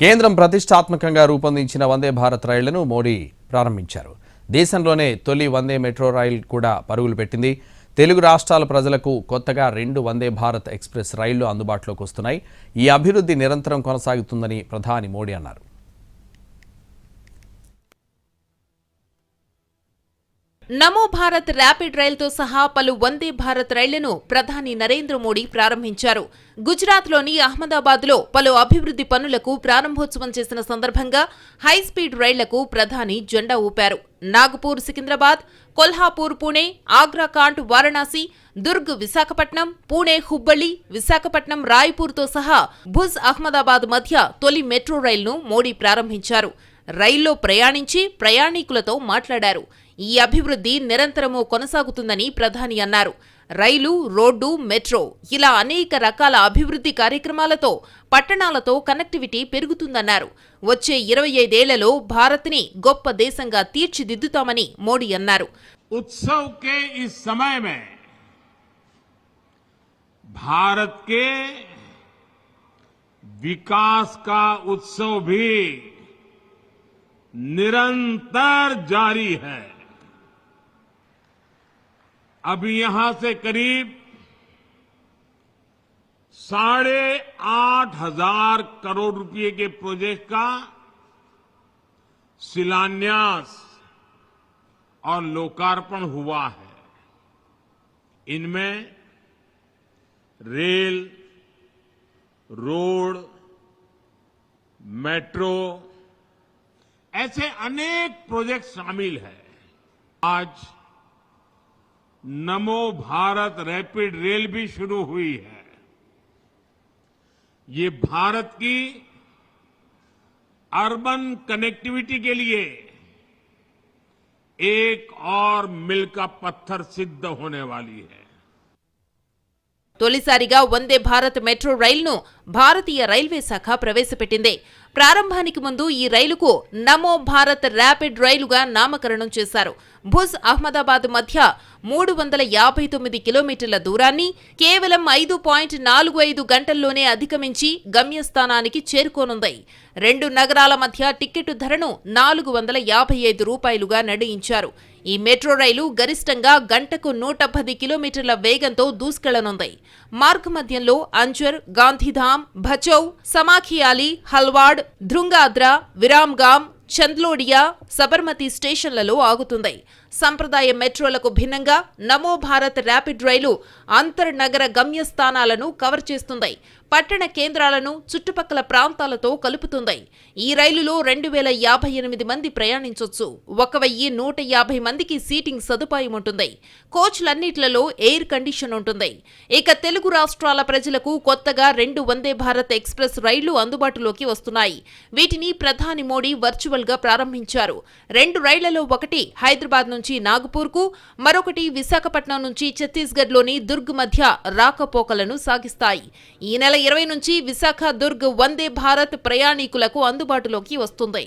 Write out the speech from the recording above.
కేంద్రం ప్రతిష్టాత్మకంగా రూపొందించిన వందే భారత్ రైళ్ళను మోడీ ప్రారంభించారు. దేశంలోనే తొలి వందే మెట్రో రైల్ కూడా పరుగులు పెట్టింది. తెలుగు రాష్ట్రాల ప్రజలకు కొత్తగా రెండు వందే భారత్ ఎక్స్ప్రెస్ రైళ్ళు అందుబాటులోకి వస్తున్నాయి. ఈ అభివృద్ధి నిరంతరం కొనసాగుతుందని ప్రధాని మోడీ అన్నారు. నమో భారత్ ర్యాపిడ్ రైలుతో సహా పలు వందే భారత్ రైళ్ళను ప్రధాని నరేంద్ర మోడీ ప్రారంభించారు. గుజరాత్లోని అహ్మదాబాద్లో పలు అభివృద్ధి పనులకు ప్రారంభోత్సవం చేసిన సందర్భంగా హైస్పీడ్ రైళ్ళకు ప్రధాని జెండా ఊపారు. నాగపూర్ సికింద్రాబాద్ కొల్హాపూర్ పూణే ఆగ్రా కాంట్ వారణాసి దుర్గ్ విశాఖపట్నం పూణే హుబ్బళ్ళి విశాఖపట్నం రాయ్పూర్తో సహా భుజ్ అహ్మదాబాద్ మధ్య తొలి మెట్రో రైలును మోడీ ప్రారంభించారు. రైల్లో ప్రయాణించి ప్రయాణికులతో మాట్లాడారు. ఈ అభివృద్ధి నిరంతరము కొనసాగుతుందని ప్రధాని అన్నారు. రైలు రోడ్డు మెట్రో ఇలా అనేక రకాల అభివృద్ధి కార్యక్రమాలతో పట్టణాలతో కనెక్టివిటీ పెరుగుతుందన్నారు. వచ్చే ఇరవై ఐదేళ్ళలో భారత్ని గొప్ప దేశంగా తీర్చిదిద్దుతామని మోడీ అన్నారు. ఉత్సవ్ భారత్ కే వికాస్ కా ఉత్సవ్ భీ. निरंतर जारी है। अभी यहाँ से करीब साढ़े आठ हज़ार करोड़ रुपए के प्रोजेक्ट का शिलान्यास और लोकार्पण हुआ है। इनमें रेल, रोड, मेट्रो ऐसे अनेक प्रोजेक्ट शामिल हैं आज नमो भारत रैपिड रेल भी शुरू हुई है ये भारत की अर्बन कनेक्टिविटी के लिए एक और मिल का पत्थर सिद्ध होने वाली है తొలిసారిగా వందే భారత్ మెట్రో రైలును భారతీయ రైల్వే శాఖ ప్రవేశపెట్టింది ప్రారంభానికి ముందు ఈ రైలుకు నమో భారత్ ర్యాపిడ్ రైలుగా నామకరణం చేశారు. భుజ్ అహ్మదాబాద్ మధ్య మూడు వందల యాభై తొమ్మిది కిలోమీటర్ల దూరాన్ని కేవలం ఐదు పాయింట్ నాలుగు ఐదు గంటల్లోనే అధిగమించి గమ్యస్థానానికి చేరుకోనుంది. రెండు నగరాల మధ్య టిక్కెట్టు ధరను నాలుగు వందల యాభై ఐదు రూపాయలుగా నిర్ణయించారు. ఈ మెట్రో రైలు గరిష్టంగా గంటకు నూట పది కిలోమీటర్ల వేగంతో దూసుకెళ్ళనుంది. మార్గమధ్యంలో అంజర్ గాంధీధామ్ భచౌ సమాఖియాలి హల్వాడ్ ధృంగాద్ర విరామ్గామ్ చంద్లోడియా సబర్మతి స్టేషన్లలో ఆగుతుంది. సంప్రదాయ మెట్రోలకు భిన్నంగా నమో భారత్ ర్యాపిడ్ రైలు అంతర్నగర గమ్యస్థానాలను కవర్ చేస్తుంది. పట్టణ కేంద్రాలను చుట్టుపక్కల ప్రాంతాలతో కలుపుతుంది. ఈ రైలులో రెండు వేల యాభై ఎనిమిది మంది ప్రయాణించొచ్చు. ఒక వెయ్యి నూట యాభై మందికి సీటింగ్ సదుపాయం ఉంటుంది. కోచ్లన్నిట్లలో ఎయిర్ కండిషన్ ఉంటుంది. ఇక తెలుగు రాష్ట్రాల ప్రజలకు కొత్తగా రెండు వందే భారత్ ఎక్స్ప్రెస్ రైళ్ళు అందుబాటులోకి వస్తున్నాయి. వీటిని ప్రధాని మోడీ వర్చువల్గా ప్రారంభించారు. రెండు రైళ్ళలో ఒకటి హైదరాబాద్ నుంచి నాగపూర్కు మరొకటి విశాఖపట్నం నుంచి ఛత్తీస్గఢ్లోని దుర్గ్ మధ్య రాకపోకలను సాగిస్తాయి. ఈ నెల ఇరవై నుంచి విశాఖ దుర్గ్ వందే భారత్ ప్రయాణికులకు అందుబాటులోకి వస్తుంది.